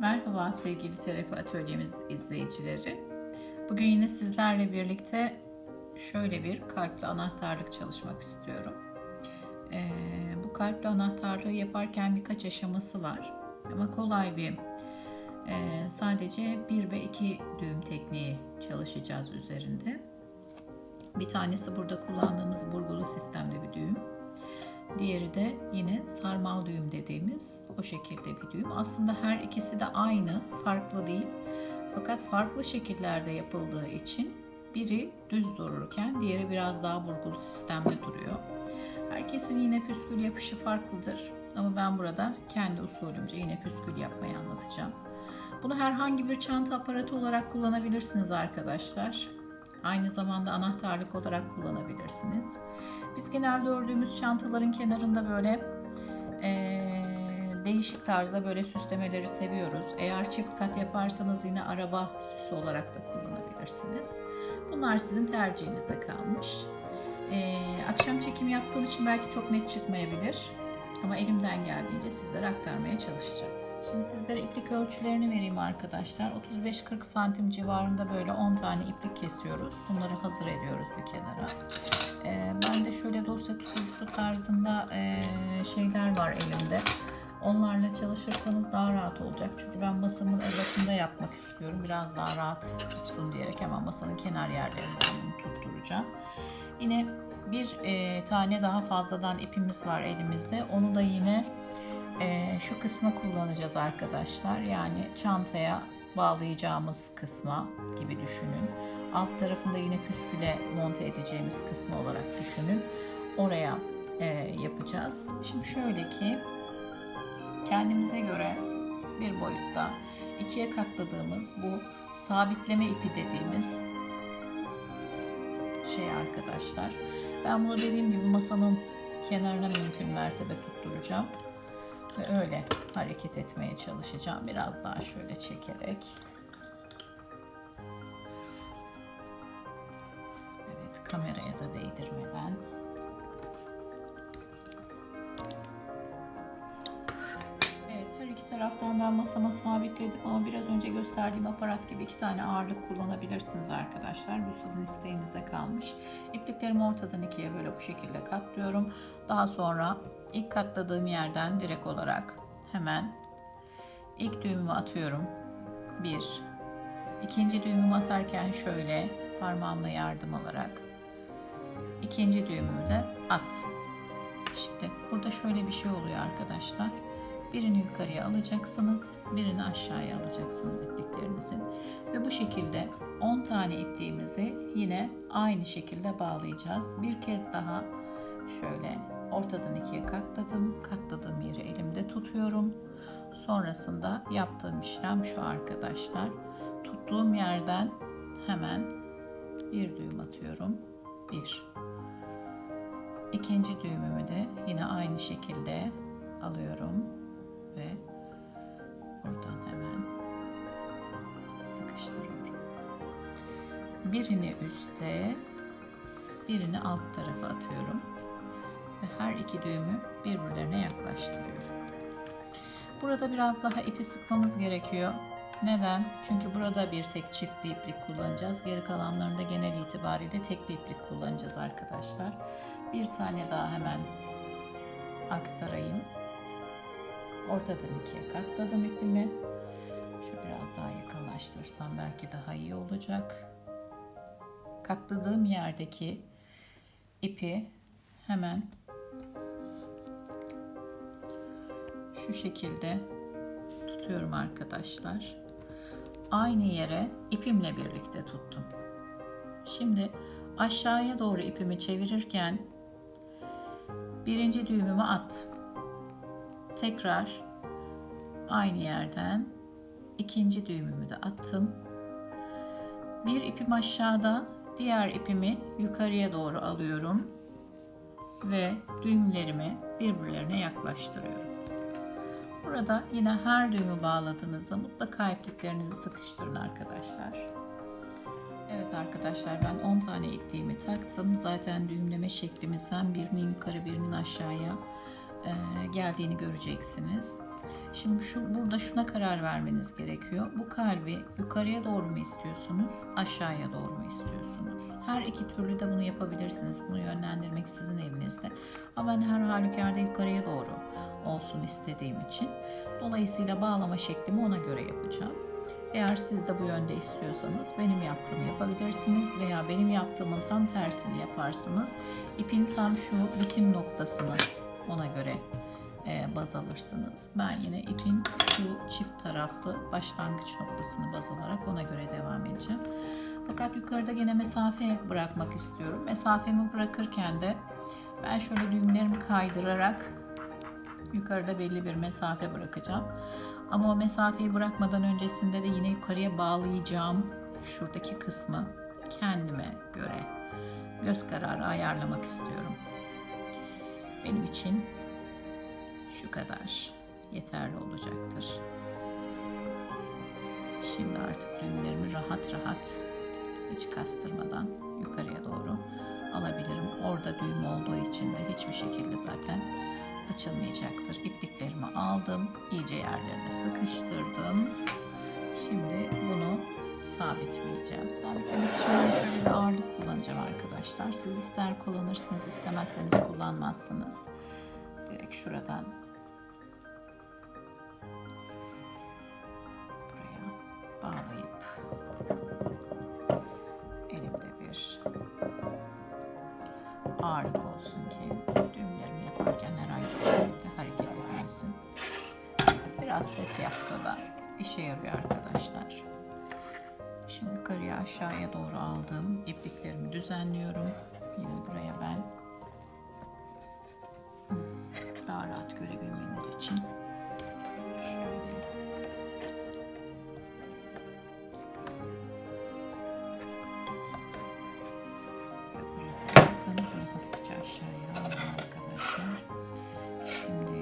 Merhaba sevgili terapi atölyemiz izleyicileri. Bugün yine sizlerle birlikte şöyle bir kalpli anahtarlık çalışmak istiyorum. Ee, bu kalpli anahtarlığı yaparken birkaç aşaması var. Ama kolay bir e, sadece bir ve iki düğüm tekniği çalışacağız üzerinde. Bir tanesi burada kullandığımız burgulu sistemde bir düğüm. Diğeri de yine sarmal düğüm dediğimiz o şekilde bir düğüm. Aslında her ikisi de aynı, farklı değil. Fakat farklı şekillerde yapıldığı için biri düz dururken diğeri biraz daha burgulu sistemde duruyor. Herkesin yine püskül yapışı farklıdır. Ama ben burada kendi usulümce yine püskül yapmayı anlatacağım. Bunu herhangi bir çanta aparatı olarak kullanabilirsiniz arkadaşlar. Aynı zamanda anahtarlık olarak kullanabilirsiniz. Biz genelde ördüğümüz çantaların kenarında böyle eee, değişik tarzda böyle süslemeleri seviyoruz. Eğer çift kat yaparsanız yine araba süsü olarak da kullanabilirsiniz. Bunlar sizin tercihinize kalmış. Eee, akşam çekim yaptığım için belki çok net çıkmayabilir. Ama elimden geldiğince sizlere aktarmaya çalışacağım. Şimdi sizlere iplik ölçülerini vereyim arkadaşlar. 35-40 santim civarında böyle 10 tane iplik kesiyoruz. Bunları hazır ediyoruz bir kenara. Ee, ben de şöyle dosya tutucusu tarzında ee, şeyler var elimde. Onlarla çalışırsanız daha rahat olacak. Çünkü ben masamın ebatında yapmak istiyorum. Biraz daha rahat tutsun diyerek hemen masanın kenar yerlerinden bunu tutturacağım. Yine bir ee, tane daha fazladan ipimiz var elimizde. Onu da yine ee, şu kısma kullanacağız arkadaşlar. Yani çantaya bağlayacağımız kısma gibi düşünün. Alt tarafında yine püsküle monte edeceğimiz kısmı olarak düşünün. Oraya e, yapacağız. Şimdi şöyle ki kendimize göre bir boyutta ikiye katladığımız bu sabitleme ipi dediğimiz şey arkadaşlar. Ben bunu dediğim gibi masanın kenarına mümkün mertebe tutturacağım. Ve öyle hareket etmeye çalışacağım. Biraz daha şöyle çekerek. Evet kameraya da değdirmeden. Evet her iki taraftan ben masama sabitledim ama biraz önce gösterdiğim aparat gibi iki tane ağırlık kullanabilirsiniz arkadaşlar. Bu sizin isteğinize kalmış. İpliklerimi ortadan ikiye böyle bu şekilde katlıyorum. Daha sonra ilk katladığım yerden direkt olarak hemen ilk düğümümü atıyorum. Bir. İkinci düğümümü atarken şöyle parmağımla yardım alarak ikinci düğümümü de at. Şimdi burada şöyle bir şey oluyor arkadaşlar. Birini yukarıya alacaksınız, birini aşağıya alacaksınız ipliklerinizin. Ve bu şekilde 10 tane ipliğimizi yine aynı şekilde bağlayacağız. Bir kez daha şöyle ortadan ikiye katladım. Katladığım yeri elimde tutuyorum. Sonrasında yaptığım işlem şu arkadaşlar. Tuttuğum yerden hemen bir düğüm atıyorum. Bir. İkinci düğümümü de yine aynı şekilde alıyorum ve buradan hemen sıkıştırıyorum. Birini üste, birini alt tarafa atıyorum ve her iki düğümü birbirlerine yaklaştırıyorum. Burada biraz daha ipi sıkmamız gerekiyor. Neden? Çünkü burada bir tek çiftli iplik kullanacağız. Geri kalanlarında genel itibariyle tekli iplik kullanacağız arkadaşlar. Bir tane daha hemen aktarayım. Ortadan ikiye katladım ipimi. Şu biraz daha yakınlaştırsam belki daha iyi olacak. Katladığım yerdeki ipi hemen şu şekilde tutuyorum arkadaşlar. Aynı yere ipimle birlikte tuttum. Şimdi aşağıya doğru ipimi çevirirken birinci düğümümü at. Tekrar aynı yerden ikinci düğümümü de attım. Bir ipim aşağıda, diğer ipimi yukarıya doğru alıyorum ve düğümlerimi birbirlerine yaklaştırıyorum. Burada yine her düğümü bağladığınızda mutlaka ipliklerinizi sıkıştırın arkadaşlar. Evet arkadaşlar ben 10 tane ipliğimi taktım. Zaten düğümleme şeklimizden birinin yukarı birinin aşağıya e, geldiğini göreceksiniz. Şimdi şu burada şuna karar vermeniz gerekiyor. Bu kalbi yukarıya doğru mu istiyorsunuz, aşağıya doğru mu istiyorsunuz? Her iki türlü de bunu yapabilirsiniz. Bunu yönlendirmek sizin elinizde. Ama ben her halükarda yukarıya doğru olsun istediğim için dolayısıyla bağlama şeklimi ona göre yapacağım. Eğer siz de bu yönde istiyorsanız benim yaptığımı yapabilirsiniz veya benim yaptığımın tam tersini yaparsınız. İpin tam şu bitim noktasını ona göre e, baz alırsınız. Ben yine ipin şu çift taraflı başlangıç noktasını baz alarak ona göre devam edeceğim. Fakat yukarıda gene mesafe bırakmak istiyorum. Mesafemi bırakırken de ben şöyle düğümlerimi kaydırarak yukarıda belli bir mesafe bırakacağım. Ama o mesafeyi bırakmadan öncesinde de yine yukarıya bağlayacağım şuradaki kısmı kendime göre göz kararı ayarlamak istiyorum. Benim için şu kadar yeterli olacaktır. Şimdi artık düğümlerimi rahat rahat hiç kastırmadan yukarıya doğru alabilirim. Orada düğüm olduğu için de hiçbir şekilde zaten açılmayacaktır. İpliklerimi aldım, iyice yerlerine sıkıştırdım. Şimdi bunu sabitleyeceğim. Sabitlemek için şöyle bir ağırlık kullanacağım arkadaşlar. Siz ister kullanırsınız, istemezseniz kullanmazsınız. Direkt şuradan ipliklerimi düzenliyorum. Yine buraya ben daha rahat görebilmeniz için şöyle. Bunu hafifçe aşağıya aldım arkadaşlar. Şimdi.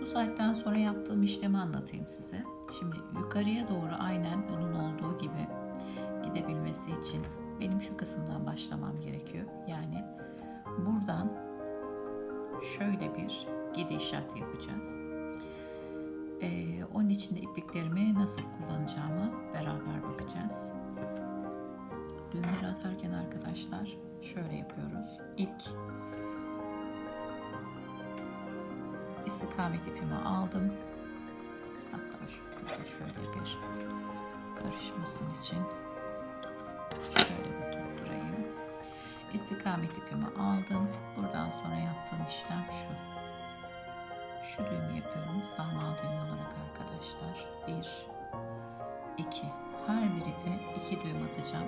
Bu saatten sonra yaptığım işlemi anlatayım size. Şimdi yukarıya doğru aynen bunun olduğu gibi gidebilmesi için benim şu kısımdan başlamam gerekiyor. Yani buradan şöyle bir gidişat yapacağız. Ee, onun için de ipliklerimi nasıl kullanacağımı beraber bakacağız. Düğümleri atarken arkadaşlar şöyle yapıyoruz. İlk istikamet ipimi aldım. Hatta şurada şöyle bir karışmasın için şöyle tutturayım. İstikamet ipimi aldım. Buradan sonra yaptığım işlem şu. Şu düğümü yapıyorum. Sarmal düğüm olarak arkadaşlar. Bir, iki. Her bir ipe iki düğüm atacağım.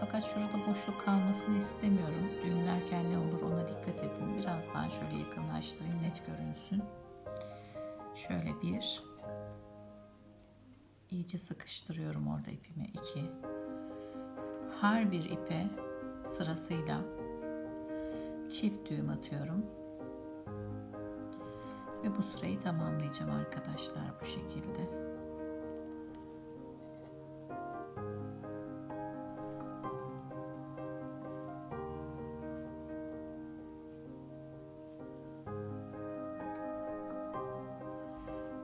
Fakat şurada boşluk kalmasını istemiyorum. Düğümlerken ne olur ona dikkat edin. Biraz daha şöyle yakınlaştırayım net görünsün. Şöyle bir. iyice sıkıştırıyorum orada ipimi. iki. Her bir ipe sırasıyla çift düğüm atıyorum. Ve bu sırayı tamamlayacağım arkadaşlar bu şekilde.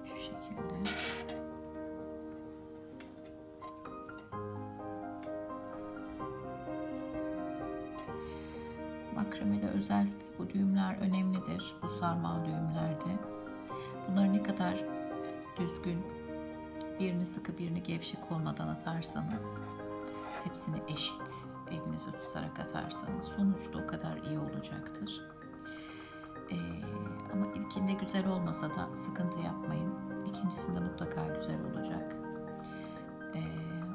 Şu şekilde. Makremede özellikle bu düğümler önemlidir. Bu sarmal düğümlerde. Bunları ne kadar düzgün, birini sıkı birini gevşek olmadan atarsanız, hepsini eşit elinize tutarak atarsanız sonuçta o kadar iyi olacaktır. Ee, ama ilkinde güzel olmasa da sıkıntı yapmayın. İkincisinde mutlaka güzel olacak. Ee,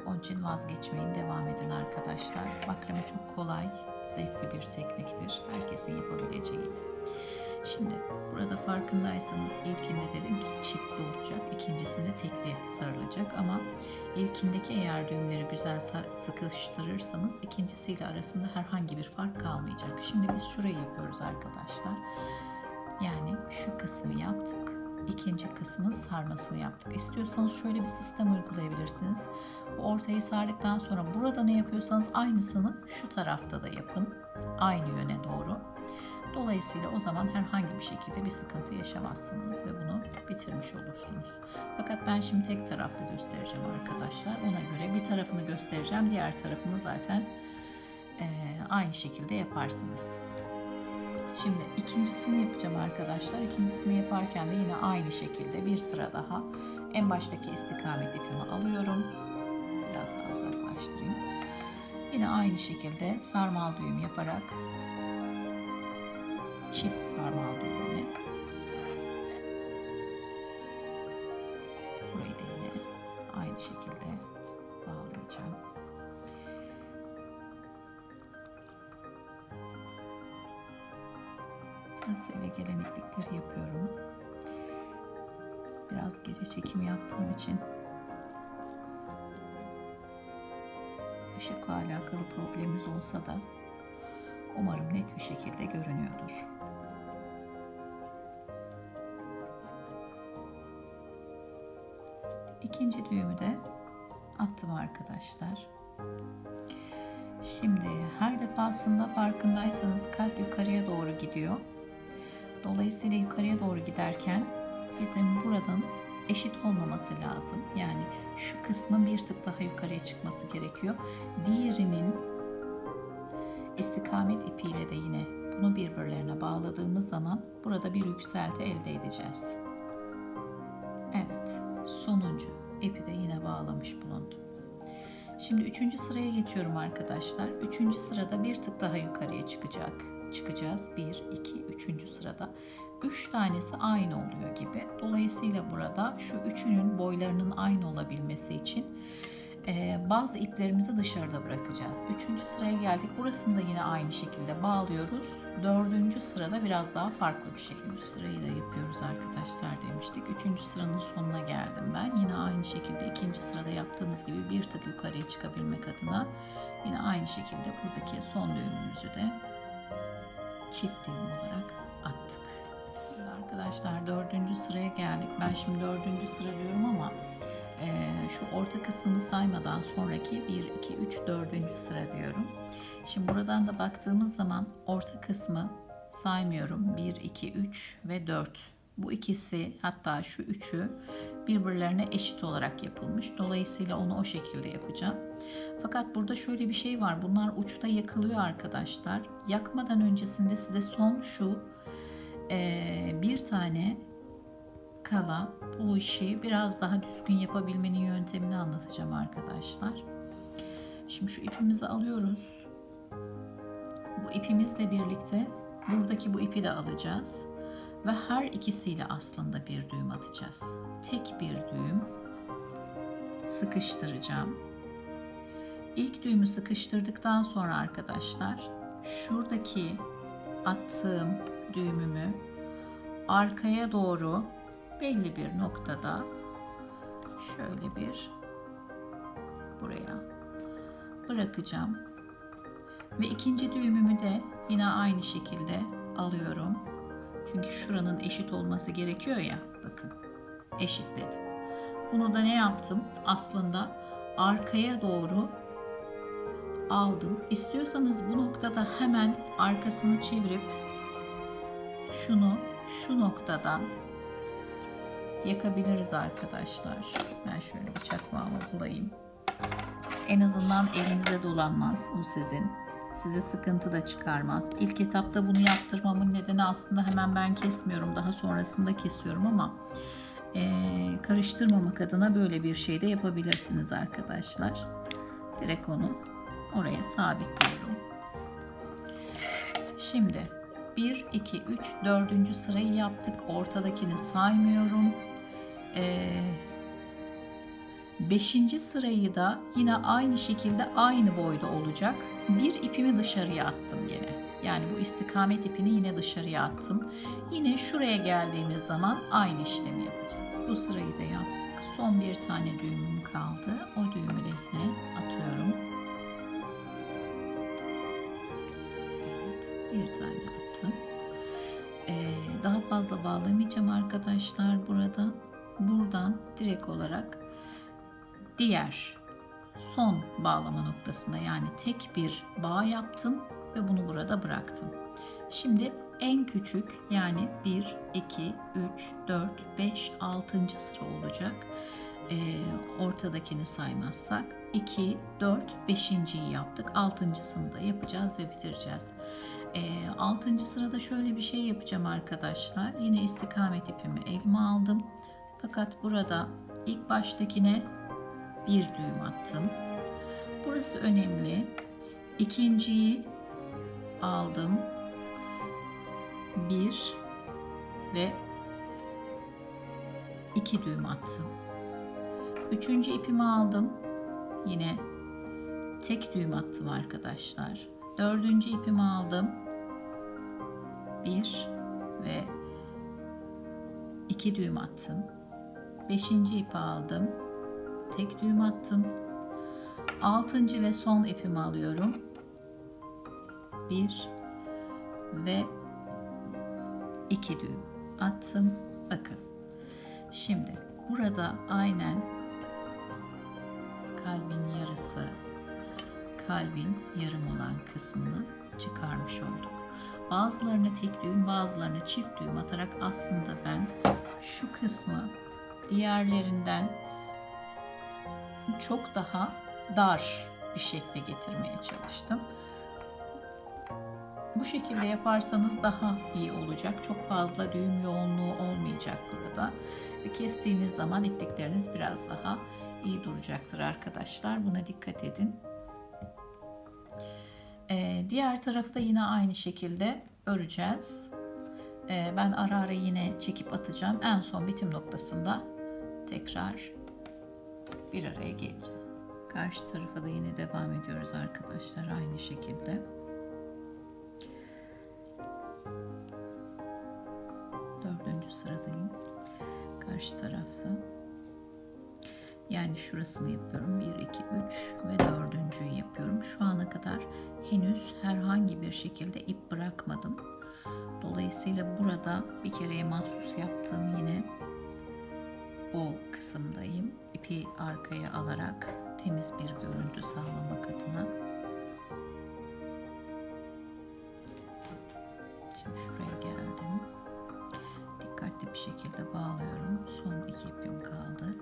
onun için vazgeçmeyin, devam edin arkadaşlar. Makrame çok kolay, zevkli bir tekniktir. Herkesin yapabileceği. Şimdi burada farkındaysanız ilkinde dedim ki çiftli olacak, ikincisinde tekli sarılacak ama ilkindeki eğer düğümleri güzel sıkıştırırsanız ikincisiyle arasında herhangi bir fark kalmayacak. Şimdi biz şurayı yapıyoruz arkadaşlar. Yani şu kısmı yaptık. ikinci kısmın sarmasını yaptık. İstiyorsanız şöyle bir sistem uygulayabilirsiniz. Bu ortayı sardıktan sonra burada ne yapıyorsanız aynısını şu tarafta da yapın. Aynı yöne doğru. Dolayısıyla o zaman herhangi bir şekilde bir sıkıntı yaşamazsınız ve bunu bitirmiş olursunuz. Fakat ben şimdi tek taraflı göstereceğim arkadaşlar. Ona göre bir tarafını göstereceğim. Diğer tarafını zaten eee, aynı şekilde yaparsınız. Şimdi ikincisini yapacağım arkadaşlar. İkincisini yaparken de yine aynı şekilde bir sıra daha en baştaki istikamet ipimi alıyorum. Biraz daha uzaklaştırayım. Yine aynı şekilde sarmal düğüm yaparak çift sarmal düğümle burayı da yine aynı şekilde bağlayacağım. Sırasıyla gelen iplikleri yapıyorum. Biraz gece çekim yaptığım için ışıkla alakalı problemimiz olsa da umarım net bir şekilde görünüyordur. İkinci düğümü de attım arkadaşlar. Şimdi her defasında farkındaysanız kalp yukarıya doğru gidiyor. Dolayısıyla yukarıya doğru giderken bizim buradan eşit olmaması lazım. Yani şu kısmın bir tık daha yukarıya çıkması gerekiyor. Diğerinin istikamet ipiyle de yine bunu birbirlerine bağladığımız zaman burada bir yükselti elde edeceğiz. Evet, sonuncu ipi de yine bağlamış bulundum. Şimdi üçüncü sıraya geçiyorum arkadaşlar. Üçüncü sırada bir tık daha yukarıya çıkacak. Çıkacağız. Bir, iki, üçüncü sırada. Üç tanesi aynı oluyor gibi. Dolayısıyla burada şu üçünün boylarının aynı olabilmesi için e, bazı iplerimizi dışarıda bırakacağız. Üçüncü sıraya geldik. Burasını da yine aynı şekilde bağlıyoruz. Dördüncü sırada biraz daha farklı bir şey. Üçüncü sırayı da yapıyoruz arkadaşlar demiştik. Üçüncü sıranın sonuna geldim ben. Yine aynı şekilde ikinci sırada yaptığımız gibi bir tık yukarıya çıkabilmek adına yine aynı şekilde buradaki son düğümümüzü de çift düğüm olarak attık. Arkadaşlar dördüncü sıraya geldik. Ben şimdi dördüncü sıra diyorum ama şu orta kısmını saymadan sonraki 1, 2, 3, 4. sıra diyorum. Şimdi buradan da baktığımız zaman orta kısmı saymıyorum. 1, 2, 3 ve 4. Bu ikisi hatta şu üçü birbirlerine eşit olarak yapılmış. Dolayısıyla onu o şekilde yapacağım. Fakat burada şöyle bir şey var. Bunlar uçta yakılıyor arkadaşlar. Yakmadan öncesinde size son şu e, bir tane kala bu işi biraz daha düzgün yapabilmenin yöntemini anlatacağım arkadaşlar. Şimdi şu ipimizi alıyoruz. Bu ipimizle birlikte buradaki bu ipi de alacağız. Ve her ikisiyle aslında bir düğüm atacağız. Tek bir düğüm sıkıştıracağım. İlk düğümü sıkıştırdıktan sonra arkadaşlar şuradaki attığım düğümümü arkaya doğru belli bir noktada şöyle bir buraya bırakacağım. Ve ikinci düğümümü de yine aynı şekilde alıyorum. Çünkü şuranın eşit olması gerekiyor ya. Bakın eşitledim. Bunu da ne yaptım? Aslında arkaya doğru aldım. İstiyorsanız bu noktada hemen arkasını çevirip şunu şu noktadan yakabiliriz arkadaşlar. Ben şöyle bir çakmağımı bulayım. En azından elinize dolanmaz bu sizin. Size sıkıntı da çıkarmaz. İlk etapta bunu yaptırmamın nedeni aslında hemen ben kesmiyorum. Daha sonrasında kesiyorum ama e, karıştırmamak adına böyle bir şey de yapabilirsiniz arkadaşlar. Direkt onu oraya sabitliyorum. Şimdi 1, 2, 3, 4. sırayı yaptık. Ortadakini saymıyorum. Ee, beşinci sırayı da yine aynı şekilde aynı boyda olacak. Bir ipimi dışarıya attım yine. Yani bu istikamet ipini yine dışarıya attım. Yine şuraya geldiğimiz zaman aynı işlemi yapacağız. Bu sırayı da yaptık. Son bir tane düğümüm kaldı. O düğümü de yine atıyorum. Evet, bir tane attım. Ee, daha fazla bağlamayacağım arkadaşlar burada. Buradan direkt olarak diğer son bağlama noktasında yani tek bir bağ yaptım ve bunu burada bıraktım. Şimdi en küçük yani 1, 2, 3, 4, 5, 6. sıra olacak. Ee, ortadakini saymazsak 2, 4, 5.yi yaptık. 6.sını da yapacağız ve bitireceğiz. Ee, 6. sırada şöyle bir şey yapacağım arkadaşlar. Yine istikamet ipimi elime aldım. Fakat burada ilk baştakine bir düğüm attım. Burası önemli. İkinciyi aldım. Bir ve iki düğüm attım. Üçüncü ipimi aldım. Yine tek düğüm attım arkadaşlar. Dördüncü ipimi aldım. Bir ve iki düğüm attım. Beşinci ipi aldım. Tek düğüm attım. Altıncı ve son ipimi alıyorum. Bir ve iki düğüm attım. Bakın. Şimdi burada aynen kalbin yarısı kalbin yarım olan kısmını çıkarmış olduk. Bazılarını tek düğüm, bazılarını çift düğüm atarak aslında ben şu kısmı diğerlerinden çok daha dar bir şekle getirmeye çalıştım. Bu şekilde yaparsanız daha iyi olacak. Çok fazla düğüm yoğunluğu olmayacak burada. Ve kestiğiniz zaman iplikleriniz biraz daha iyi duracaktır arkadaşlar. Buna dikkat edin. Ee, diğer tarafı da yine aynı şekilde öreceğiz. Ee, ben ara ara yine çekip atacağım. En son bitim noktasında tekrar bir araya geleceğiz. Karşı tarafa da yine devam ediyoruz arkadaşlar aynı şekilde. Dördüncü sıradayım. Karşı tarafta. Yani şurasını yapıyorum. 1, 2, 3 ve dördüncüyü yapıyorum. Şu ana kadar henüz herhangi bir şekilde ip bırakmadım. Dolayısıyla burada bir kereye mahsus yaptığım yine o kısımdayım. İpi arkaya alarak temiz bir görüntü sağlamak adına. Şimdi şuraya geldim. Dikkatli bir şekilde bağlıyorum. Son iki ipim kaldı.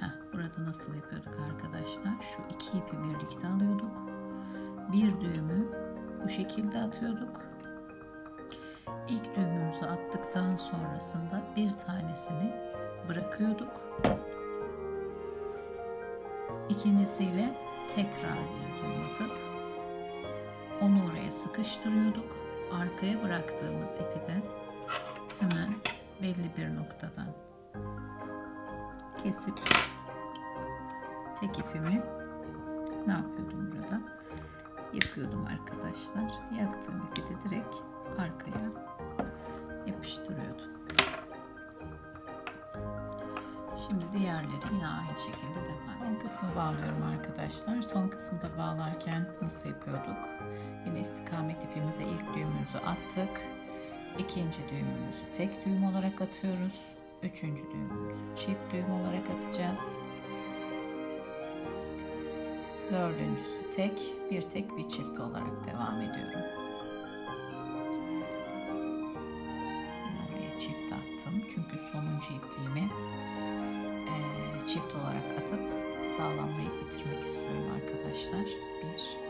Heh, burada nasıl yapıyorduk arkadaşlar? Şu iki ipi birlikte alıyorduk. Bir düğümü bu şekilde atıyorduk. İlk düğümümüzü attıktan sonrasında bir tanesini bırakıyorduk. İkincisiyle tekrar bir düğüm atıp onu oraya sıkıştırıyorduk. Arkaya bıraktığımız ipi de hemen belli bir noktadan kesip tek ipimi ne yapıyordum burada? Yakıyordum arkadaşlar. Yaktığım ipi de direkt arkaya yapıştırıyordum. Şimdi diğerleri yine aynı şekilde devam. Son kısmı bağlıyorum arkadaşlar. Son kısmı bağlarken nasıl yapıyorduk? Yine istikamet ipimize ilk düğümümüzü attık. İkinci düğümümüzü tek düğüm olarak atıyoruz. Üçüncü düğümümüzü çift düğüm olarak atacağız. Dördüncüsü tek, bir tek bir çift olarak devam ediyorum. Oraya çift attım çünkü sonuncu ipliğimi çift olarak atıp sağlamlayıp bitirmek istiyorum arkadaşlar. 1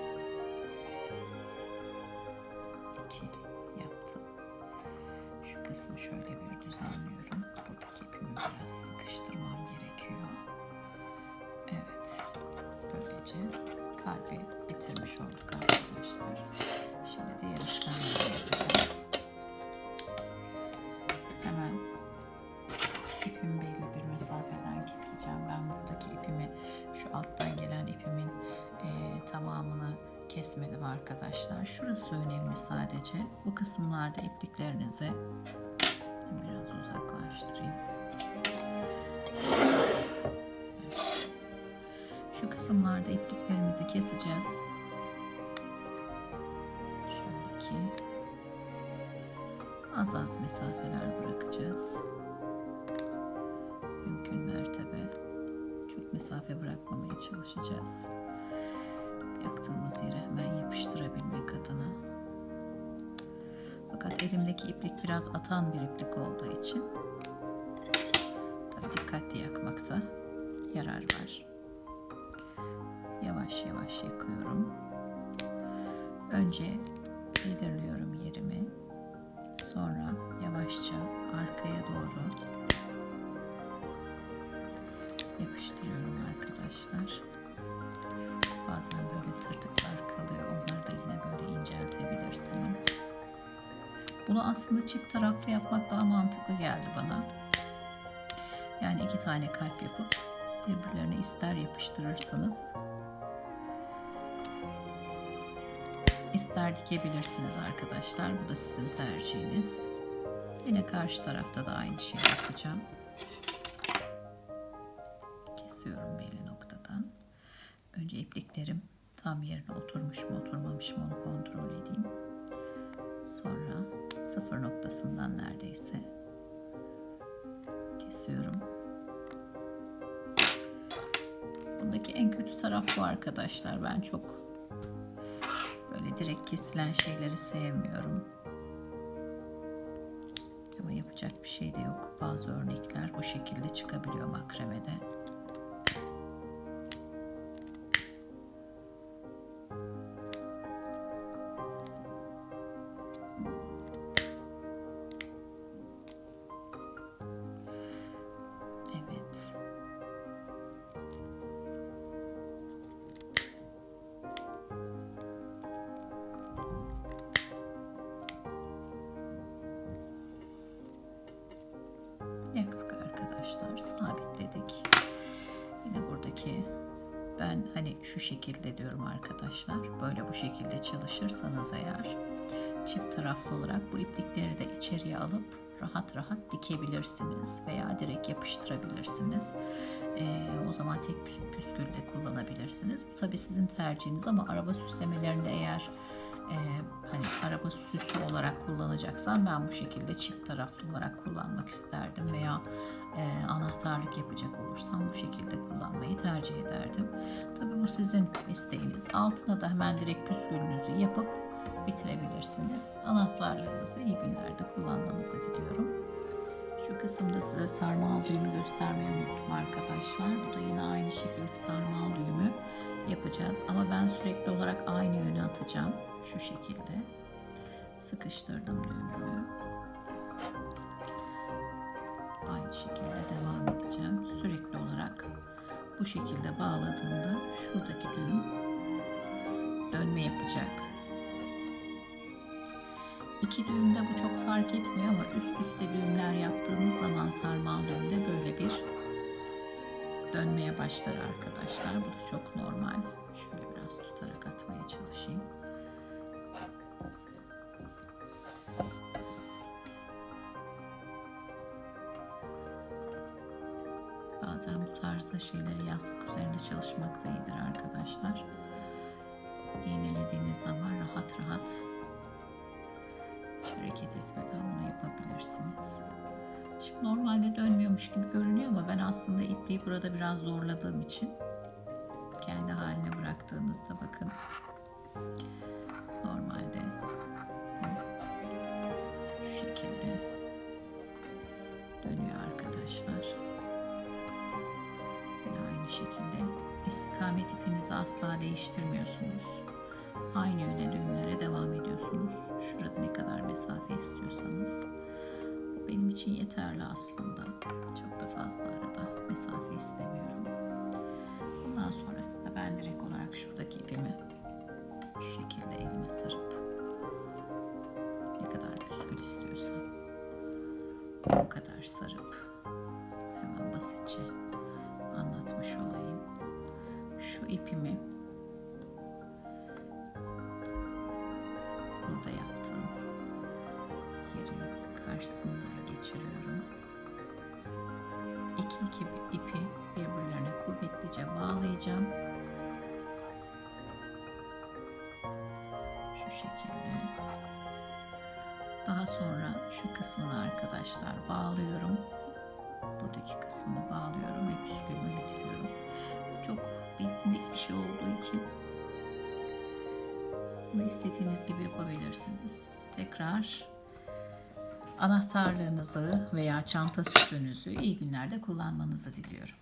Şu kısımlarda ipliklerimizi keseceğiz. Şöyle ki az az mesafeler bırakacağız. Mümkün mertebe çok mesafe bırakmamaya çalışacağız. Yaktığımız yere hemen yapıştırabilmek adına. Fakat elimdeki iplik biraz atan bir iplik olduğu için dikkatli yakmakta yarar var. Yavaş yavaş yakıyorum. Önce belirliyorum yerimi. Sonra yavaşça arkaya doğru yapıştırıyorum arkadaşlar. Bazen böyle tırtıklar kalıyor. Onları da yine böyle inceltebilirsiniz. Bunu aslında çift taraflı yapmak daha mantıklı geldi bana. Yani iki tane kalp yapıp birbirlerine ister yapıştırırsınız. İster dikebilirsiniz arkadaşlar. Bu da sizin tercihiniz. Yine karşı tarafta da aynı şeyi yapacağım. Kesiyorum belli noktadan. Önce ipliklerim tam yerine oturmuş mu oturmamış mı onu kontrol edeyim. Sonra sıfır noktasından neredeyse kesiyorum. Bundaki en kötü taraf bu arkadaşlar. Ben çok direkt kesilen şeyleri sevmiyorum. Ama yapacak bir şey de yok. Bazı örnekler bu şekilde çıkabiliyor makremede. Çift taraflı olarak bu iplikleri de içeriye alıp rahat rahat dikebilirsiniz veya direkt yapıştırabilirsiniz. Ee, o zaman tek püs- püskül kullanabilirsiniz. Bu tabii sizin tercihiniz ama araba süslemelerinde eğer e, hani araba süsü olarak kullanacaksam ben bu şekilde çift taraflı olarak kullanmak isterdim veya e, anahtarlık yapacak olursam bu şekilde kullanmayı tercih ederdim. Tabii bu sizin isteğiniz. Altına da hemen direkt püskülünüzü yapıp bitirebilirsiniz. Anahtarlarınızı iyi günlerde kullanmanızı diliyorum. Şu kısımda size sarmal düğümü göstermeyi unuttum arkadaşlar. Bu da yine aynı şekilde sarmal düğümü yapacağız. Ama ben sürekli olarak aynı yöne atacağım. Şu şekilde. Sıkıştırdım düğümümü. Aynı şekilde devam edeceğim. Sürekli olarak bu şekilde bağladığımda şuradaki düğüm dönme yapacak. İki düğümde bu çok fark etmiyor ama üst üste düğümler yaptığınız zaman sarmal düğümde böyle bir dönmeye başlar arkadaşlar. Bu da çok normal. Şöyle biraz tutarak atmaya çalışayım. Bazen bu tarzda şeyleri yastık üzerinde çalışmak da iyidir arkadaşlar. İğnelediğiniz zaman rahat rahat hareket etmeden bunu yapabilirsiniz. Şimdi normalde dönmüyormuş gibi görünüyor ama ben aslında ipliği burada biraz zorladığım için kendi haline bıraktığınızda bakın normalde şu şekilde dönüyor arkadaşlar. Yine aynı şekilde istikamet ipinizi asla değiştirmiyorsunuz. Aynı yöne düğümlere devam ediyorsunuz. Şurada ne kadar mesafe istiyorsanız. Bu benim için yeterli aslında. Çok da fazla arada mesafe istemiyorum. Bundan sonrasında ben direkt olarak şuradaki ipimi şu şekilde elime sarıp ne kadar püskül istiyorsam o kadar sarıp hemen basitçe anlatmış olayım. Şu ipimi karşısından geçiriyorum. İki iki ipi birbirlerine kuvvetlice bağlayacağım. Şu şekilde. Daha sonra şu kısmını arkadaşlar bağlıyorum. Buradaki kısmını bağlıyorum ve püskülümü bitiriyorum. Çok bilindik bir şey olduğu için bunu istediğiniz gibi yapabilirsiniz. Tekrar Anahtarlığınızı veya çanta süsünüzü iyi günlerde kullanmanızı diliyorum.